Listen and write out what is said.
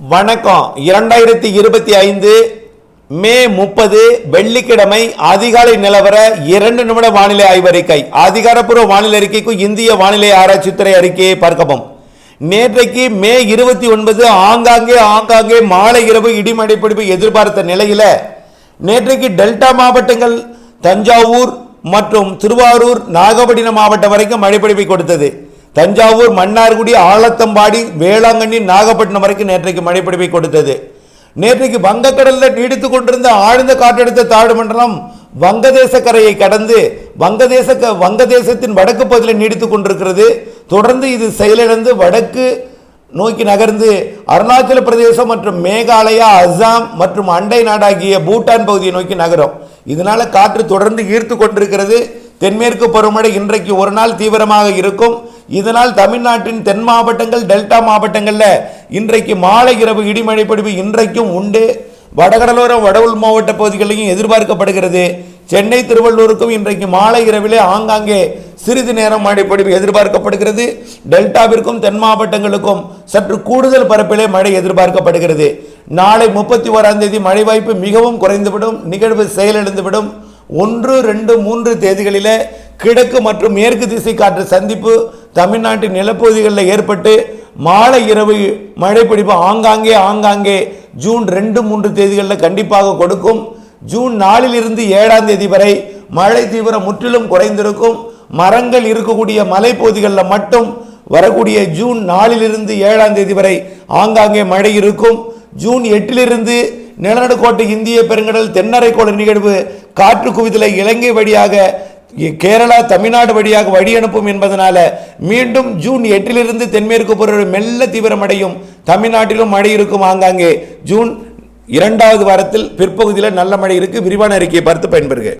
வணக்கம். இரண்டாயிரத்தி இருபத்தி ஐந்து மே முப்பது வெள்ளிக்கிழமை அதிகாலை நிலவர இரண்டு நிமிட வானிலை ஆய்வறிக்கை அதிகாரப்பூர்வ வானிலை அறிக்கைக்கும் இந்திய வானிலை ஆராய்ச்சித்துறை அறிக்கையை பார்க்கவும். நேற்றைக்கு மே இருபத்தி ஒன்பது ஆங்காங்கே ஆங்காங்கே மாலை இரவு இடிமடைப்பிடிப்பு எதிர்பார்த்த நிலையில் நேற்றைக்கு டெல்டா மாவட்டங்கள் தஞ்சாவூர் மற்றும் திருவாரூர் நாகப்பட்டினம் மாவட்டம் வரைக்கும் மழைப்பிடிப்பை கொடுத்தது. தஞ்சாவூர் மன்னார்குடி ஆலத்தம்பாடி வேளாங்கண்ணி நாகப்பட்டினம் வரைக்கும் நேற்றைக்கு மழைப்பிடிப்பை கொடுத்தது. நேற்றைக்கு வங்கக்கடலில் நீடித்துக் கொண்டிருந்த ஆழ்ந்த காற்றழுத்த தாழ்வு மண்டலம் வங்கதேச கரையை கடந்து வங்கதேச க- வங்கதேசத்தின் வடக்கு பகுதியில் நீடித்துக் கொண்டிருக்கிறது. தொடர்ந்து இது செயலிழந்து வடக்கு நோக்கி நகர்ந்து அருணாச்சல பிரதேசம் மற்றும் மேகாலயா அஸ்ஸாம் மற்றும் அண்டை நாடாகிய பூட்டான் பகுதியை நோக்கி நகரும். இதனால காற்று தொடர்ந்து ஈர்த்து கொண்டிருக்கிறது. தென்மேற்கு பருவமழை இன்றைக்கு ஒரு நாள் தீவிரமாக இருக்கும். இதனால் தமிழ்நாட்டின் தென் மாவட்டங்கள் டெல்டா மாவட்டங்களில் இன்றைக்கு மாலை இரவு இடிமழை பொழிவு இன்றைக்கும் உண்டு. வடகடலோர வடவுள் மாவட்ட பகுதிகளிலும் எதிர்பார்க்கப்படுகிறது. சென்னை திருவள்ளூருக்கும் இன்றைக்கு மாலை இரவிலே ஆங்காங்கே சிறிது நேரம் மழை பொழிவு எதிர்பார்க்கப்படுகிறது. டெல்டாவிற்கும் தென் மாவட்டங்களுக்கும் சற்று கூடுதல் பரப்பிலே மழை எதிர்பார்க்கப்படுகிறது. நாளை முப்பத்தி ஓராம் தேதி மழை வாய்ப்பு மிகவும் குறைந்துவிடும். நிகழ்வு செயலிழந்துவிடும். ஒன்று ரெண்டு மூன்று தேதிகளில் கிழக்கு மற்றும் மேற்கு திசை காற்று சந்திப்பு தமிழ்நாட்டின் நிலப்பகுதிகளில் ஏற்பட்டு மாலை இரவு மழை பிடிப்பு ஆங்காங்கே ஆங்காங்கே ஜூன் ரெண்டு மூன்று தேதிகளில் கண்டிப்பாக கொடுக்கும். ஜூன் நாலிலிருந்து ஏழாம் தேதி வரை மழை தீவிரம் முற்றிலும் குறைந்திருக்கும். மரங்கள் இருக்கக்கூடிய மலைப்பகுதிகளில் மட்டும் வரக்கூடிய ஜூன் நாலிலிருந்து ஏழாம் தேதி வரை ஆங்காங்கே மழை இருக்கும். ஜூன் எட்டிலிருந்து நிலநடுக்கோட்டை இந்திய பெருங்கடல் தென்னரைக்கோள நிகழ்வு காற்று குவிதலை இலங்கை வழியாக கேரளா தமிழ்நாடு வழியாக வழி அனுப்பும் என்பதனால மீண்டும் ஜூன் எட்டிலிருந்து தென்மேற்கு பருவ மெல்ல தீவிரமடையும். தமிழ்நாட்டிலும் மழை இருக்கும் ஆங்காங்கே. ஜூன் இரண்டாவது வாரத்தில் பிற்பகுதியில் நல்ல மழை இருக்கு. விரிவான அறிக்கையை பார்த்து பயன்பெறுக.